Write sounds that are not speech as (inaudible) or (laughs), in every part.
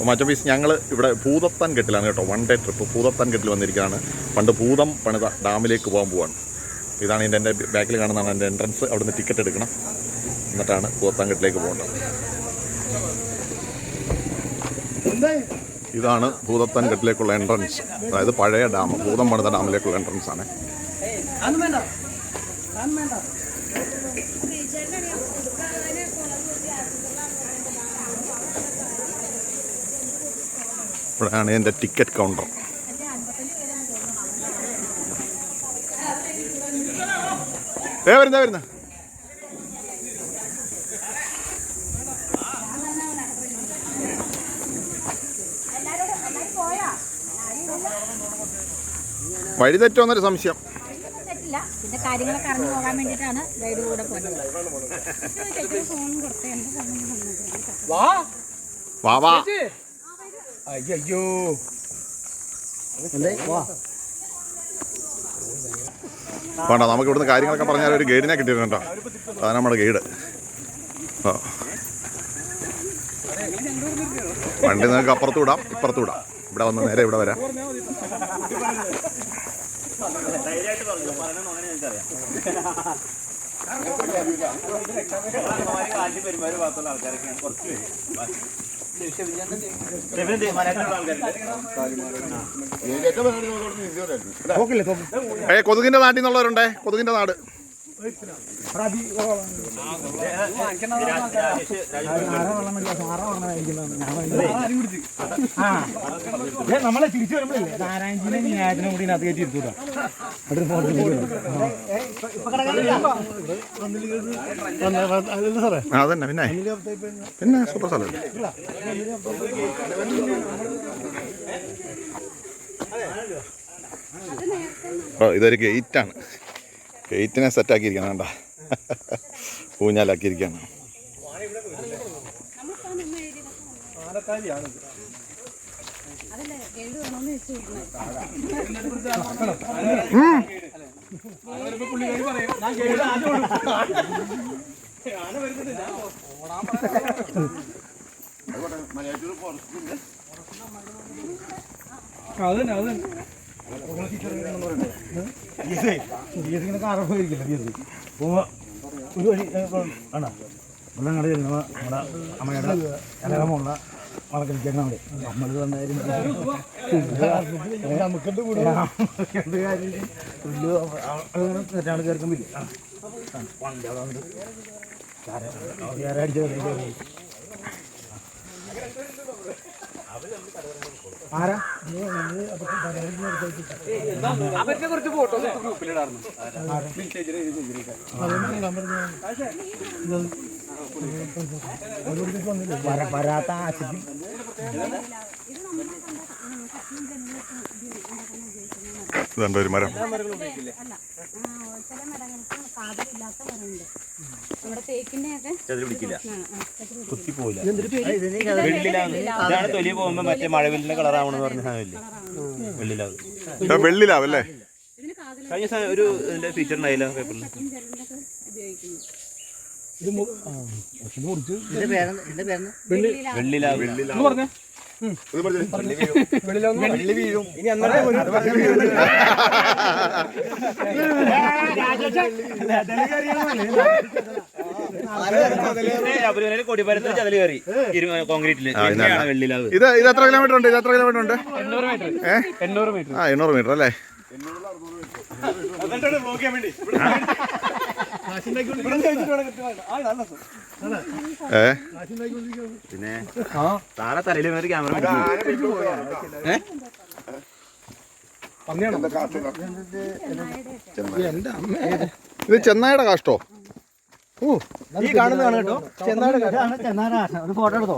അപ്പോൾ പീസ് ഞങ്ങൾ ഇവിടെ ഭൂതത്താൻ കെട്ടിലാണ് കേട്ടോ വൺ ഡേ ട്രിപ്പ് ഭൂതത്താൻ കെട്ടിൽ വന്നിരിക്കുകയാണ് പണ്ട് ഭൂതം പണിത ഡാമിലേക്ക് പോകാൻ പോവാണ്. ഇതാണ് ഇതിന്റെ എന്റെ ബാക്കിൽ കാണുന്നതാണ് എന്റെ എൻട്രൻസ് അവിടുന്ന് ടിക്കറ്റ് എടുക്കണം. എന്നിട്ടാണ് ഭൂതത്താൻ കെട്ടിലേക്ക് പോകേണ്ടത്. ഇതാണ് ഭൂതത്താൻ കെട്ടിലേക്കുള്ള എൻട്രൻസ് അതായത് പഴയ ഡാം ഭൂതം പണിത ഡാമിലേക്കുള്ള എൻട്രൻസ് ആണ്. ഇവിടെയാണ് എന്റെ ടിക്കറ്റ് കൗണ്ടർ. ഏ വരുന്ന വരുന്ന. വഴി തെറ്റോന്നൊരു സംശയം. കാര്യങ്ങളൊക്കെ അറിഞ്ഞു പോകാൻ വേണ്ടിയിട്ടാണ് ഗൈഡ് കൂടെ പോകുന്നത് വാ. വാ അയ്യോ വേണ്ട നമുക്ക് ഇവിടുന്ന് കാര്യങ്ങളൊക്കെ പറഞ്ഞാൽ ഒരു ഗൈഡിനെ കിട്ടിയിരുന്നുണ്ടോ അതാണ് നമ്മുടെ ഗൈഡ്. ആ. വണ്ടി നിങ്ങൾക്ക് അപ്പുറത്ത് വിടാം ഇപ്പുറത്ത് വിടാം. ഇവിടെ വന്ന് നേരെ ഇവിടെ വരാം. കൊതുകിന്റെ നാട്ടിൽ നിന്നുള്ളവരുണ്ടേ കൊതുകിന്റെ നാട്. നമ്മളെ തിരിച്ചു വരുമ്പോഴല്ലേ കൂടി കയറ്റി ഇരുത്തൂടാ. പിന്നെ. പിന്നെ സൂപ്പർ സ്ഥലം ഇതൊരു ഗേറ്റാണ് ഗേറ്റിനെ സെറ്റാക്കിയിരിക്കണം കണ്ട. ഊഞ്ഞാലാക്കിയിരിക്കുകയാണ്. അതന്നെ അതന്നെ ഇങ്ങനെ കാറ് പോയിരിക്കില്ല ബിയസ് പോവാ ഒരു വഴി ആണോ വെള്ളം കടയിൽ നമ്മുടെ അമ്മയുടെ ഇലകമുള്ള വളക്കളിക്കാൻ അവിടെ നമ്മൾ വന്നായിരുന്നു നമുക്കെന്ത് കാര്യം തെറ്റാണ് കേൾക്കുമ്പില്ലേ വണ്ടി അവിടെ ഉണ്ട് അടിച്ചു ആരാ? അവരുടെ കുറച്ച് ഫോട്ടോസ് ഗ്രൂപ്പിലിടാറുണ്ട് വര- വരാത്ത ആശിക്കും ഇതുണ്ട് ഒരു മരം അല്ല ആ, ചില മരങ്ങൾക്ക് കാതലില്ലാത്ത മരമുണ്ട് നമ്മുടെ തേക്കിന്റെ ഒക്കെ കുത്തിപ്പോയില്ല വെള്ളിലാവ് ഇതാണ് തൊലി പോകുമ്പോ മറ്റേ മഴവില്ലിന്റെ കളറാവണെന്ന് പറഞ്ഞ സാധനമില്ലേ? ഒരു മരം വെള്ളിലാവല്ലേ കഴിഞ്ഞ ഒരു ഇതിന്റെ ഫീച്ചർ ഉണ്ടായില്ല പേപ്പറിൽ മുറിച്ച് വെള്ളിലാവ്. പറഞ്ഞേ. വെള്ളി വീഴും. ഇനി അന്നത്തെ ശബരിമലയിൽ കൊടിമരത്തിൽ ചതൽ കയറി കോൺക്രീറ്റിൽ വെള്ളിലാവ്. ഇത് ഇത് എത്ര കിലോമീറ്റർ ഉണ്ട്? ഇത് എത്ര കിലോമീറ്റർ ഉണ്ട്? എണ്ണൂറ് മീറ്റർ ആ എണ്ണൂറ് മീറ്റർ അല്ലേ? ഏ? പിന്നെ താഴെ തലയിൽ ഒരു ക്യാമറ ഇത് ചെന്നായുടെ കാഷ്ടോ? ഈ കാണുന്ന കേട്ടോ. ചെന്നായുടെ ഫോട്ടോ എടുത്തോ?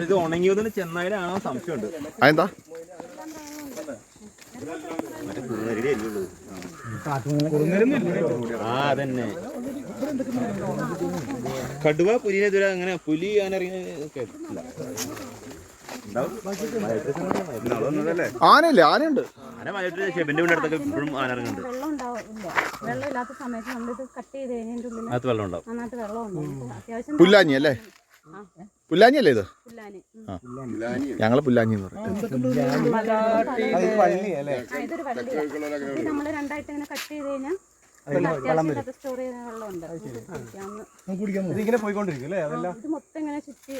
ഇത് ഉണങ്ങിയതിന് ചെന്നായിലാണോ സംശയമുണ്ട്. അതെന്താ? ആ അതന്നെ കടുവ പുലിനെ തുര അങ്ങനെ പുലി അങ്ങനെ ആനയില്ലേ? ആനയുണ്ട്. ആന മലയിട്ട് ഷെബിന്റെ വീടിന്റെ അടുത്തൊക്കെ ഇപ്പോഴും ആന ഇറങ്ങുന്നുണ്ട്. വെള്ളം ഉണ്ടാവില്ല വെള്ളം ഇല്ലാത്ത സമയത്ത് നമ്മളിത് കട്ട് ചെയ്ത് ഉള്ളിൽ വെള്ളം ഉണ്ടാവും. നന്നായിട്ട് വെള്ളം ഉണ്ടാവും. അത്യാവശ്യം പുല്ലാഞ്ഞി അല്ലേ? പുല്ലാഞ്ഞി അല്ലേ? ഇത് ഞങ്ങൾ പുല്ലാഞ്ഞി എന്ന് പറയും ഇതിങ്ങനെ പോയിക്കൊണ്ടിരിക്കും അല്ലേ? ഇത് മൊത്തം ഇങ്ങനെ ചുറ്റി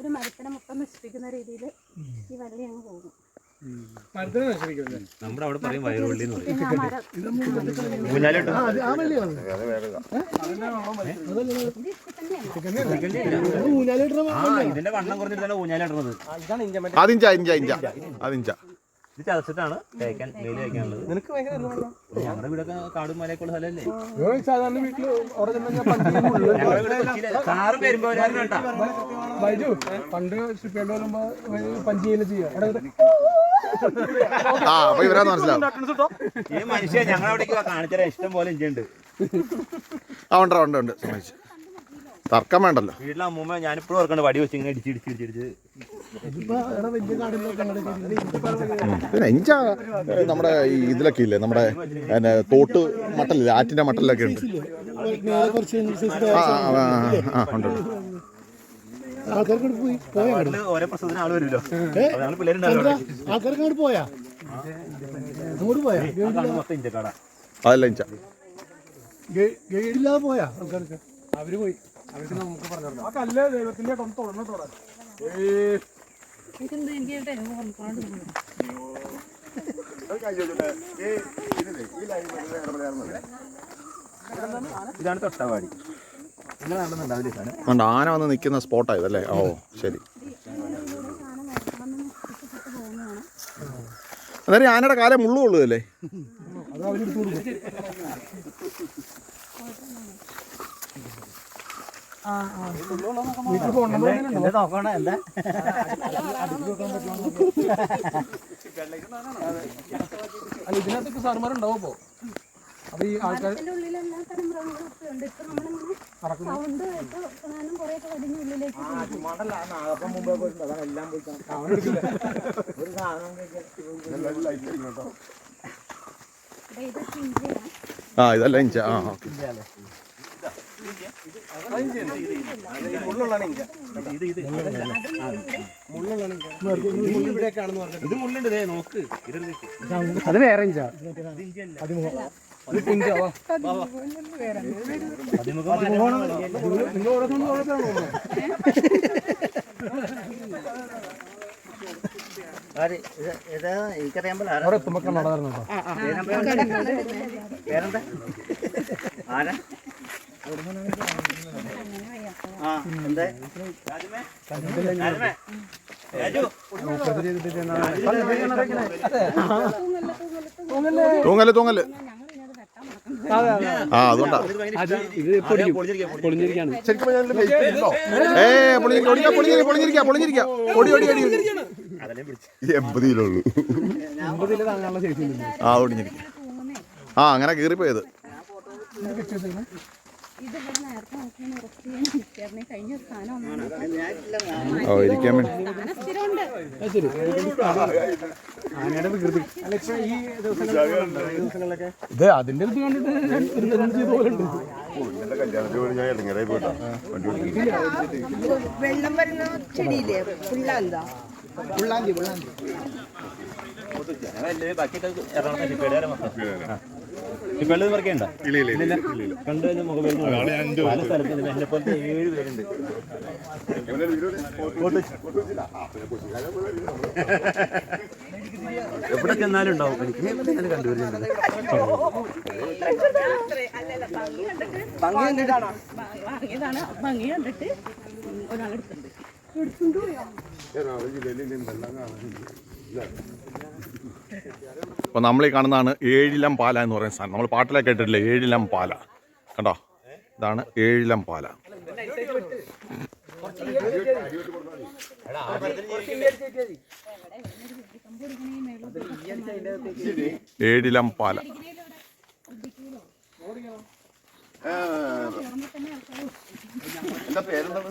ഒരു മരത്തിനെ മൊത്തം നശിപ്പിക്കുന്ന രീതിയിൽ ഈ വള്ളി അങ്ങ് പോകും. നമ്മുടെ അവിടെ പറയും വയറുവള്ളി എന്ന് പറയും. ഊഞ്ഞാലിട്ട് ഇതിന്റെ വണ്ണം കുറഞ്ഞിട്ട് തന്നെ ഊഞ്ഞാലിടുന്നത് അതിഞ്ച അതിഞ്ച ഇഞ്ച അതിഞ്ച ഇത് ചതച്ചിട്ടാണ് തേക്കാൻ മേൽ തേക്കാനുള്ളത്. നിനക്ക് ഞങ്ങളുടെ വീടൊക്കെ കാടും മലയൊക്കെയുള്ള സ്ഥലമല്ലേ? സാധാരണ വീട്ടിൽ കാറ് വരുമ്പോ കേട്ടാ. ബൈജു പണ്ട് ഷിപ്പേണ്ട് വരുമ്പോ പഞ്ച് ചെയ്യൽ ചെയ്യാം? ആ അപ്പൊ ഇവരാന്ന് മനസ്സിലാവും. ഈ മനുഷ്യൻ കാണിച്ചാൽ ഇഷ്ടം പോലെ ഉണ്ട്. ആ ഉണ്ട് ഉണ്ട് ഉണ്ട് സമ്മതിച്ചു. തർക്കം വേണ്ടല്ലോ. വീട്ടിലെ അമ്മൂമ്മ ഞാനിപ്പോഴും ഓർക്കണ്ട വടി വെച്ച് ഇങ്ങനെ ഇടിച്ച് ഇടിച്ച് ഇടിച്ച് വലിയ കാടിലൊക്കെ പിന്നെ എഞ്ചാ നമ്മുടെ ഈ ഇതിലൊക്കെ ഇല്ലേ നമ്മുടെ പിന്നെ തോട്ട് മട്ടലില്ലേ ആറ്റിന്റെ മട്ടലിലൊക്കെ ഉണ്ട്. ആ ആ, ഉണ്ട്. ആൾക്കാർക്ക് പോയി പോയാ ആൾക്കാർക്ക് അങ്ങോട്ട് പോയാ? അങ്ങോട്ട് പോയാ? മൊത്തം ഇഞ്ചക്കാടാ അതല്ല ഇഞ്ച. ഗൈഡില്ലാതെ പോയാ ആൾക്കാർക്ക് അവർ പോയി. അവർക്ക് നമുക്ക് പറഞ്ഞു ആ കല്ല് ദൈവത്തിന്റെ തുറന്നിട്ടോടാ ഇതെന്ത് എനിക്ക് കൊണ്ട് ഇതാണ് തൊട്ടവാടി. അതുകൊണ്ട് ആന വന്ന് നിൽക്കുന്ന സ്പോട്ടായത് അല്ലേ? ഓ ശരി. അന്നേരം ആനയുടെ കാലം മുള്ളു അല്ല? ഇതിനകത്തൊക്കെ സാറുമാരുണ്ടാവും അപ്പോ അത് ഈ ആൾക്കാർ ആ ഇതല്ല ഇഞ്ച ആ ഓക്കെ. ഇത് മുള്ളുണ്ട്. ദേ നോക്ക്. ഇതെടുക്ക്. അത് വേറെ ഇഞ്ചാ കണ്ണട കേട്ടോ രാജു, തൂങ്ങൽ തൂങ്ങൽ. ആ അതുകൊണ്ടാ. ഇത് പൊളിഞ്ഞിരിക്കുക, പൊളിഞ്ഞിരിക്കുക. ഏ പൊളിഞ്ഞിരിക്ക പൊളിഞ്ഞിരിക്ക പൊളിഞ്ഞിരിക്ക. പൊളിഞ്ഞിരിക്ക ആ ഒടിഞ്ഞിരിക്കും ആ അങ്ങനെ കീറിപ്പോയത്. ഇത് ഇവിടെ നേരത്തെ നോക്കി ഉറപ്പ് ചെയ്യാൻ നിൽക്കായിരുന്നു കഴിഞ്ഞ സ്ഥാനം സ്ഥാനം സ്ഥിരമുണ്ട്. ഇത് അതിന്റെ ഇത് കണ്ടിട്ട് വെള്ളം വരുന്ന ചെടിയില്ലേ? പുള്ളാന്തി പുള്ളാന്തി. ഞങ്ങളല്ലേ ബാക്കിയൊക്കെ എറണാകുളം കണ്ടു. പല സ്ഥലത്തും എന്നെ പോലത്തെ ഏഴ് പേരുണ്ട്. എവിടെ ചെന്നാലും ഉണ്ടാവും. എനിക്ക് എവിടെ ചെന്നാലും കണ്ടുവരുന്നുണ്ട് വാങ്ങിയതാണ് ഭംഗി കണ്ടിട്ട്. ഒരാളെടുത്തുണ്ട് അപ്പോൾ നമ്മൾ ഈ കാണുന്നതാണ് ഏഴിലം പാല എന്ന് പറയുന്ന സാധനം. നമ്മൾ പാട്ടിലൊക്കെ കേട്ടിട്ടില്ലേ? ഏഴിലം പാല. കണ്ടോ? ഇതാണ് ഏഴിലം പാല. ഏഴിലം പാല. എന്താ പേരെന്താണ്?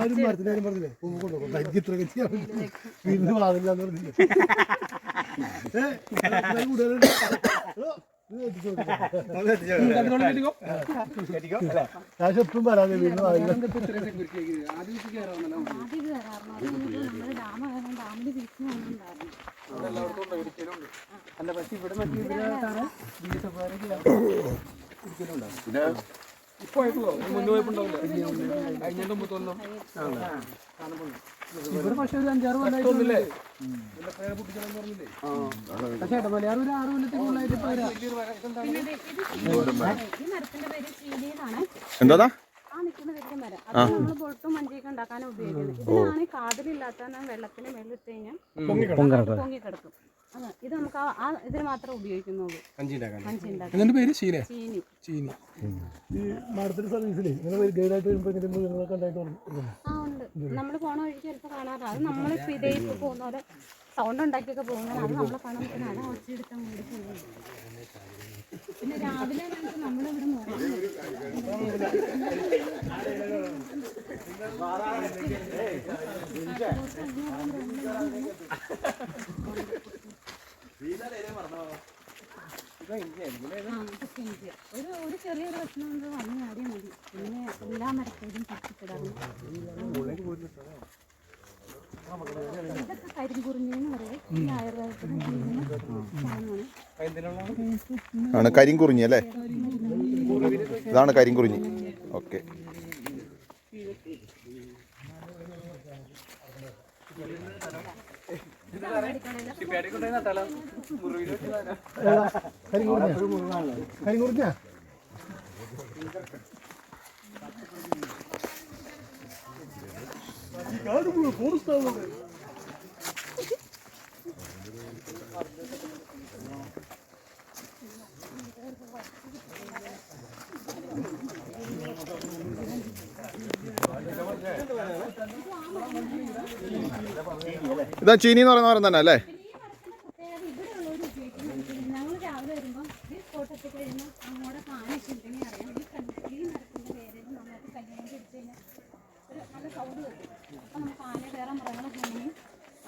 ഞാനൊരു മരത്തിന്റെ കാര്യം പറഞ്ഞില്ലേ പൂവ് കൊണ്ടുപോകും എനിക്ക് ഇത്ര ചെയ്യാൻ പറ്റില്ല വീടിന് വാതില്ല എന്ന് പറഞ്ഞില്ലേ. കാശ് എപ്പോഴും വരാതെ വീടിന് വാതില്ല അല്ല? പക്ഷെ ഇവിടെ മറ്റേ ഇവരാണ് ഇപ്പൊ ആയിട്ടുള്ളൂ ഇവിടെ പക്ഷെ ഒരു അഞ്ചാറ് കൊല്ലായിട്ടൊന്നില്ലേ പക്ഷേ ഇടമലയാർ ഒരു ആറ് കൊല്ലത്തേക്കുള്ളായിട്ട് എന്താ ആ നിൽക്കുന്ന വലിയ മരം അത് നമ്മൾ പൊട്ടും മഞ്ചിയൊക്കെ ഉണ്ടാക്കാനും ഉപയോഗിക്കുന്നത്. ഇതിനാണ് കാതിലില്ലാത്ത വെള്ളത്തിന് മേളിട്ട് കഴിഞ്ഞാൽ പൊങ്ങിക്കിടക്കും. ഇത് നമുക്ക് ആ- ഇതിന് മാത്രമേ ഉപയോഗിക്കുന്നുള്ളൂ. എന്നിട്ട് പേര്? ശീലേ ചീനി. ചീനി. ഈ മരത്തിന്റെ സർവീസിലേ ഇങ്ങനെ ഗൈഡായിട്ട് വരുമ്പോൾ ഇങ്ങനെ കണ്ടായിട്ട് ആ ഉണ്ട്. നമ്മൾ പോണ വഴിക്ക് ചിലപ്പോൾ കാണാറുണ്ട്. അത് നമ്മൾ ഇതേ ഇപ്പോൾ പോകുന്ന പോലെ സൗണ്ട് ഉണ്ടാക്കിയൊക്കെ പോകുന്നത് അത് നമ്മളെ കാണാൻ പറ്റുന്ന അത് ഒച്ചയെടുക്കാൻ വേണ്ടി പോകുന്നത് പിന്നെ രാവിലെ ആ, ഇതൊക്കെ ഇഞ്ചി. ഒരു ഒരു ചെറിയൊരു പ്രശ്നം കൊണ്ട് വന്നു ആടിയാൽ മതി. പിന്നെ എല്ലാ മരത്തേലും പറ്റിക്കിടാറുണ്ട് ഇതൊക്കെ കരിങ്കുറിഞ്ഞെന്ന് പറയും ഈ ആയുർവേദത്തിന് ചെയ്യുന്ന സാധനമാണ്. ആണ് കരിങ്കുറിഞ്ഞി അല്ലേ? ഇതാണ് കരിങ്കുറിഞ്ഞി. ഓക്കെ. കരിങ്കുറിഞ്ഞ ഇതാ ചീനി എന്ന് പറയുന്ന മരം തന്നെ അല്ലേ ഞങ്ങൾ രാവിലെ വരുമ്പോൾ ഈ സ്പോട്ടൊക്കെ കഴിയുമ്പോൾ അങ്ങോട്ട് കാണിച്ച് ഉണ്ടെങ്കിൽ അറിയാം ഈ കല്ല് ഈ മരത്തിന്റെ പേരിൽ നന്നായിട്ട് കല്യാണം പിടിച്ച് കഴിഞ്ഞാൽ ഒരു നല്ല സൗണ്ട് വരും ചീനി എന്ന് പറയുന്ന തന്നെ അല്ലേ?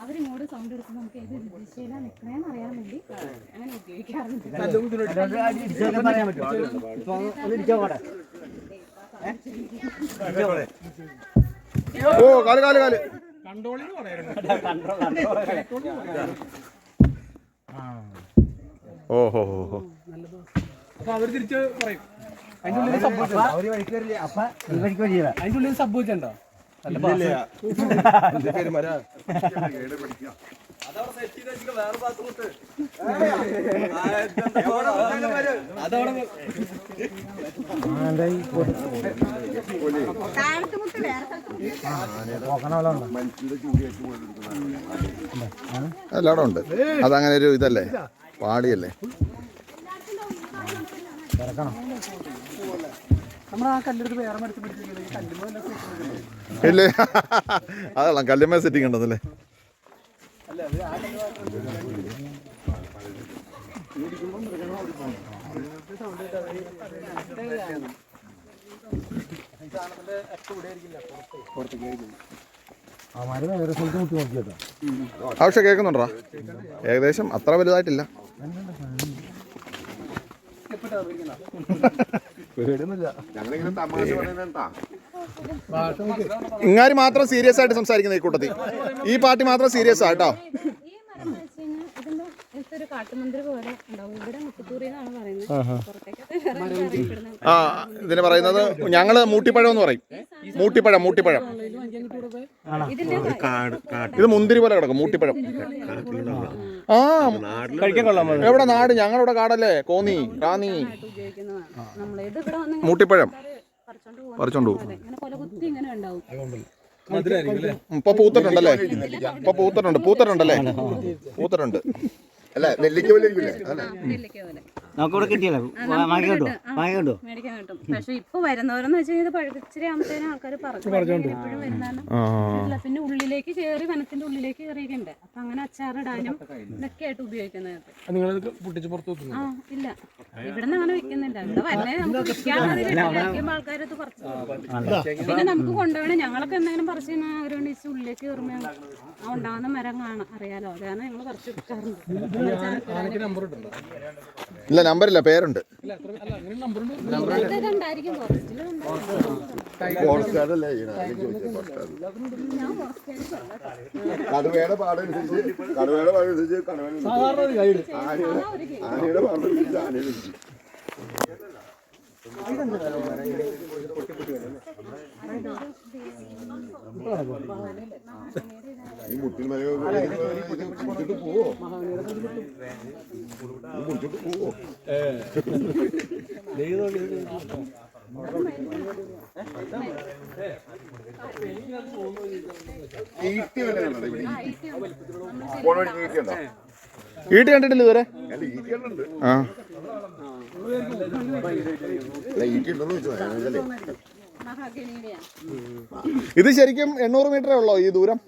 അവരിങ്ങോട്ട് സൗണ്ട് എടുക്കുമ്പോൾ നമുക്ക് ഏത് ദിശയിലാണ് നിൽക്കണേന്ന് അറിയാൻ വേണ്ടി അങ്ങനെ ഉപയോഗിക്കാറുണ്ട് ഓ കാൽ കാൽ കാൽ. കണ്ടോളിന്ന് പറയാറുണ്ട്. ഓ ഹോ ഹോ ഹോ അപ്പൊ അവർ തിരിച്ച് പറയും. അതിന്റെ ഉള്ളിൽ സംഭവിച്ചോ അതിന്റെ ഉള്ളിൽ സംഭവിച്ചോ താഴത്ത് മുട്ട് വേറെ സ്ഥലത്ത് എല്ലായിടും ഉണ്ട് അതങ്ങനെ ഒരു ഇതല്ലേ? പാടിയല്ലേ. ഇല്ലേ? (laughs) അതാണ് കല്ലുമ്മ സെറ്റിംഗ് ഉണ്ടെന്നല്ലേ ആ മരം വേറെ സ്ഥലത്ത് മുട്ടി നോക്കിയേക്കാം ആവശ്യം കേൾക്കുന്നുണ്ടോ? ഏകദേശം അത്ര വലുതായിട്ടില്ല. ഇങ്ങാര് മാത്രം സീരിയസ് ആയിട്ട് സംസാരിക്കുന്ന ഈ കൂട്ടത്തിൽ? ഈ പാർട്ടി മാത്രം സീരിയസ് ആട്ടോ ആ ഇതിന് പറയുന്നത് ഞങ്ങൾ മൂട്ടിപ്പഴം എന്ന് പറയും. മൂട്ടിപ്പഴം മൂട്ടിപ്പഴം. ഇത് മുന്തിരി പോലെ കിടക്കും മൂട്ടിപ്പഴം. ആ. കഴിക്കാൻ കൊള്ളാം എവിടെ നാട്? ഞങ്ങളുടെ കാടല്ലേ? കോന്നി വന്ന് മൂട്ടിപ്പഴം. പറിച്ചോണ്ട് അല്ലേ ഇപ്പൊ പൂത്തിട്ടുണ്ടല്ലേ? ഇപ്പൊ പൂത്തിട്ടുണ്ട് പൂത്തിട്ടുണ്ടല്ലേ? പൂത്തിട്ടുണ്ട്. നെല്ലിക്ക പോലെ നമുക്കിവിടെ കിട്ടിയല്ലോ. വാങ്ങി കണ്ടോ മേടിക്കാൻ കിട്ടും. പക്ഷെ ഇപ്പൊ വരുന്നവരെന്ന് വെച്ച് കഴിഞ്ഞാൽ പഴുകച്ചിരി ആകുമ്പോഴത്തേനും ആൾക്കാർ പറഞ്ഞു ഇപ്പോഴും വരുന്നാലും ഇല്ല പിന്നെ ഉള്ളിലേക്ക് കയറി വനത്തിന്റെ ഉള്ളിലേക്ക് കയറിയിട്ടുണ്ട് അപ്പൊ അങ്ങനെ അച്ചാറിടാനും ഇതൊക്കെ ആയിട്ട് ഉപയോഗിക്കുന്നത് ആ ഇല്ല. ഇവിടുന്ന് അങ്ങനെ വെക്കുന്നില്ല. ഇവിടെ വരണേ നമുക്ക് വിൽക്കാനുള്ള ആൾക്കാരത് പറിച്ചു പിന്നെ നമുക്ക് കൊണ്ടുപോകണം. ഞങ്ങളൊക്കെ എന്തെങ്കിലും പറിച്ചു കഴിഞ്ഞാൽ അവർ ഈ ഉള്ളിലേക്ക് കയറുമ്പോൾ ആ ഉണ്ടാകുന്ന മരം കാണാം. അറിയാലോ. അതാണ് ഞങ്ങൾ പറിച്ചു എടുക്കാറുണ്ട് ആനയ്ക്ക് ഇല്ല നമ്പറില്ല പേരുണ്ട്. അല്ല ഫോറസ്റ്റ് കടുവയുടെ പാടനുസരിച്ച് കടുവയുടെ പാടനുസരിച്ച് കടുവ സാധാരണ ഒരു ഗൈഡ് ആനയുടെ പാടനുസരിച്ച് ആനയുടെ ഈ മുട്ടിൽ മല മുട്ടിട്ട് പോവോ? ഈട്ടി കണ്ടിട്ടില്ല ഇതുവരെ? ആ. ഈട്ടി ഉണ്ടോന്ന് ഇത് ശരിക്കും എണ്ണൂറ് മീറ്ററേ ഉള്ളോ ഈ ദൂരം?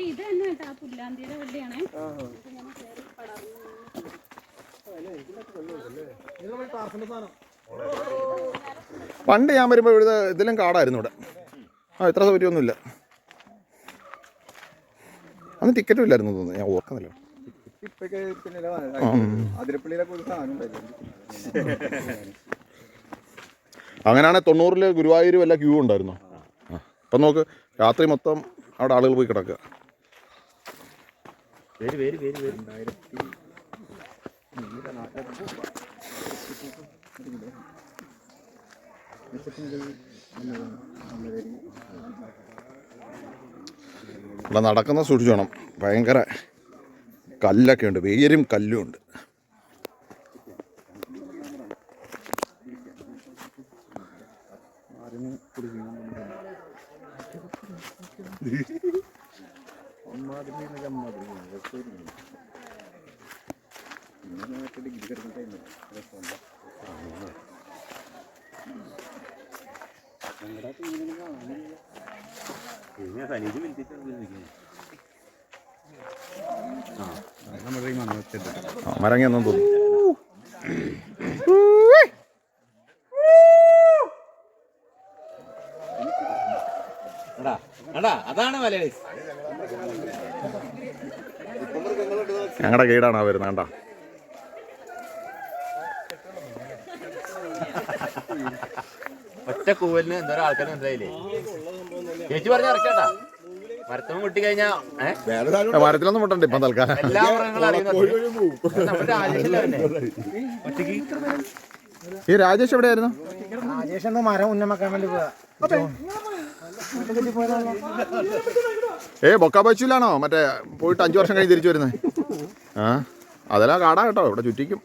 ദേ ഇത് തന്നെ കേട്ടോ ആ പുല്ലാന്തിയുടെ വള്ളിയാണേ. പണ്ട് ഞാൻ വരുമ്പോൾ ഇവിടെ ഇതിലും കാടായിരുന്നു ഇവിടെ. ആ ഇത്ര സൗകര്യമൊന്നുമില്ല. അന്ന് ടിക്കറ്റും ഇല്ലായിരുന്നു തോന്നുന്നു ഞാൻ ഓർക്കുന്നില്ല. അങ്ങനെയാണ് തൊണ്ണൂറിൽ അങ്ങനെയാണെങ്കിൽ തൊണ്ണൂറിൽ ഗുരുവായൂർ വല്ല ക്യൂ ഉണ്ടായിരുന്നു? ആ അപ്പം നോക്ക് രാത്രി മൊത്തം അവിടെ ആളുകൾ പോയി കിടക്കുക. പേര് പേര് പേര് പേര് ഇവിടെ നടക്കുന്ന സൂക്ഷിച്ചു വേണം ഭയങ്കര കല്ലൊക്കെ ഉണ്ട്. വേരും കല്ലും ഉണ്ട്. പിന്നെ സനീജ് വിളിച്ചിട്ടാണ് വിളിക്കുന്നത്. ആ മരങ്ങയെന്നു തോന്നുന്നു. അതാണ് മലയാളി. ഞങ്ങളുടെ ഗൈഡാണ് ആ വരുന്നത് കണ്ടോ? ഒറ്റ കൂവലിന് എന്തോരം ആൾക്കാർ മനസ്സിലായില്ലേ? ചേച്ചി പറഞ്ഞ ഇറക്കണ്ട മരത്തും മുട്ടി കഴിഞ്ഞാ മരത്തിലൊന്നും മുട്ടണ്ട ഇപ്പം തൽക്കാലം എല്ലാ മൃഗങ്ങളും ഈ രാജേഷ് എവിടെയായിരുന്നു? രാജേഷ് എന്തോ മരം ഉന്നമക്കാൻ വേണ്ടി പോവാ. ഏ ബൊക്കാബച്ചിലാണോ മറ്റേ പോയിട്ട് അഞ്ചു വർഷം കഴിഞ്ഞ് തിരിച്ചു വരുന്നത് ആ അതെല്ലാം കാടാ കേട്ടോ ഇവിടെ ചുറ്റിക്കും.